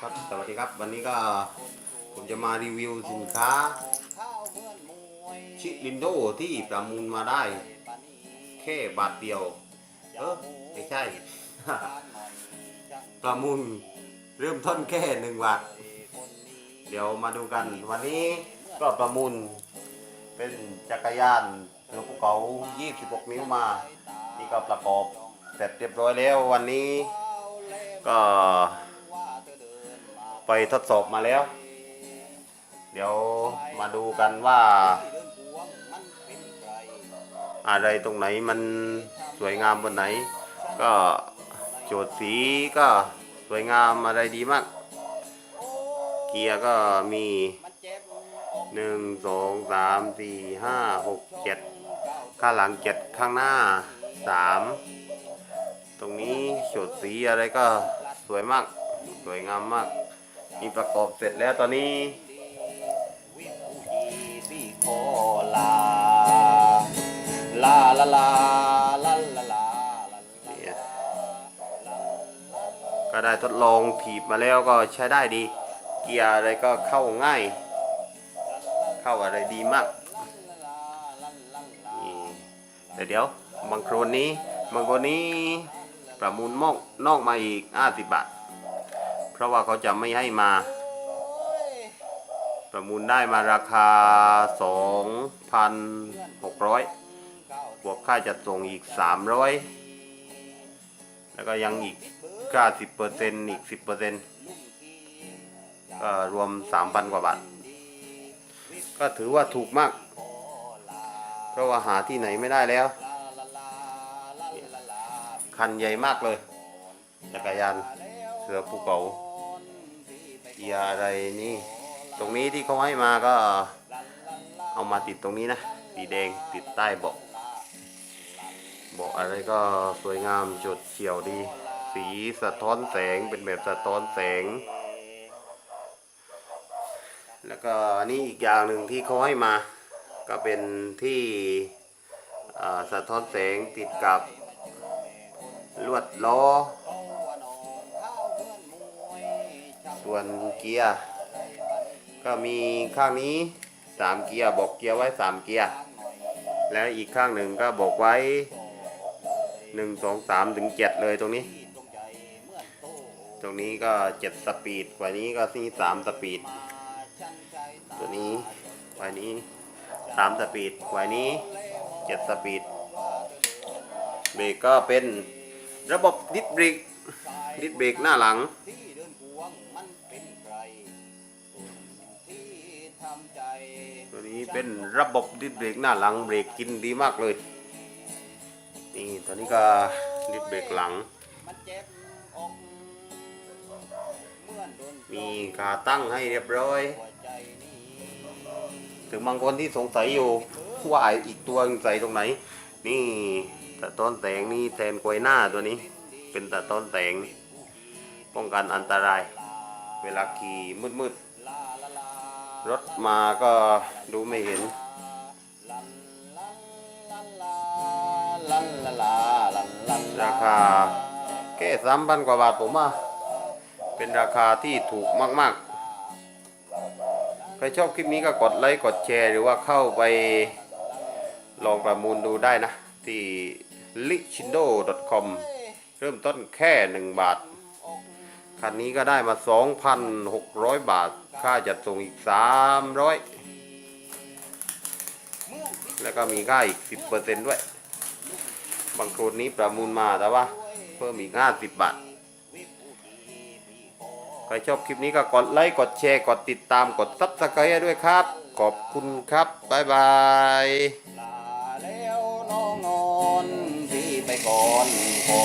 ครับ สวัสดีครับ วันนี้ก็ผมจะมารีวิวสินค้า ชิลินโดที่ประมูลมาได้ แค่บาทเดียว เออไม่ใช่ ประมูลเริ่มต้นแค่หนึ่งบาท เดี๋ยวมาดูกัน วันนี้ก็ประมูลเป็นจักรยานเรือภูเขา26 นิ้วมา นี่ก็ประกอบเสร็จเรียบร้อยแล้ววันนี้ก็ ไปทดสอบมาแล้ว เดี๋ยวมาดูกันว่า อะไรตรงไหนมันสวยงามบนไหน ก็โจทย์สีก็สวยงามอะไรดีมาก เกียร์ก็มีหนึ่งสองสามสี่ห้าหกเจ็ดข้างหลังเจ็ดข้างหน้าสามตรงนี้โจทย์สีอะไรก็สวยมาก สวยงามมาก มีประกอบเสร็จแล้วตอนนี้ลาลาลาลาลาลาลาก็ได้ทดลองถีบมาแล้วก็ใช้ได้ดี เกียร์อะไรก็เข้าง่าย เข้าอะไรดีมากแต่เดี๋ยวบางโครนนี้บางครนนี้ประมูลมอกนอกมาอีก50บาท เพราะว่าเขาจะไม่ให้มาประมูลได้มาราคา 2,600 บวกค่าจัดส่งอีก 300 แล้วก็ยังอีกค่า10%อีก 10%ก็รวม 3,000 กว่าบาท ก็ถือว่าถูกมาก เพราะว่าหาที่ไหนไม่ได้แล้ว คันใหญ่มากเลย จักรยานเสือภูเขา เกียร์อะไรนี่ ตรงนี้ที่เขาให้มาก็เอามาติดตรงนี้นะสีแดงติดใต้เบาะเบาะอะไรก็สวยงามจดเฉียวดี สีสะท้อนแสงเป็นแบบสะท้อนแสง แล้วก็นนี้อีกอย่างหนึ่งที่เขาให้มา ก็เป็นที่สะท้อนแสงติดกับลวดล้อ ส่วนเกียร์ก็มีข้างนี้สามเกียร์บอกเกียร์ไว้สามเกียร์แล้วอีกข้างหนึ่งก็บอกไว้หนึ่งสองสามถึงเจ็ดเลยตรงนี้ ตรงนี้ก็เจ็ดสปีดกว่านี้ก็นี่สามสปีด ตัวนี้กว่านี้สามสปีดกว่านี้เจ็ดสปีดเบรกก็เป็นระบบดิสเบรกดิสเบรกหน้าหลัง ตัวนี้เป็นระบบดิสเบรกหน้าหลังเบรกกินดีมากเลย นี่ตัวนี้ก็ดิสเบรกหลังมันเจ็บอกเมื่อนโดนมีขาตั้งให้เรียบร้อยหัวใจนี้ถึงบางคนที่สงสัยอยู่ว่าไอ้อีกตัวใส่ตรงไหน นี่ตะต้นแสงนี่แทนกลวยหน้าตัวนี้ เป็นตะต้นแสงป้องกันอันตราย เวลาขี่มืดๆ รถมาก็ดูไม่เห็นราคาแค่สามพันกว่าบาทผมว่าเป็นราคาที่ถูกมาก ๆ ใครชอบคลิปนี้ก็กดไลค์กดแชร์หรือว่าเข้าไปลองประมูลดูได้นะ ที่ lichindo.com เริ่มต้นแค่ 1 บาท คันนี้ก็ได้มา 2,600 บาท ค่าจัดส่งอีก 300 แล้วก็มีค่าอีก 10%ด้วย บางโครนนี้ประมูลมาแต่ว่า เพิ่มอีก 50 บาท ใครชอบคลิปนี้ก็กดไลค์ กดแชร์ กดติดตาม กดซับสไครต์ด้วยครับ ขอบคุณครับ บ๊ายบายลาแล้วน้องนอนพี่ไปก่อนขอ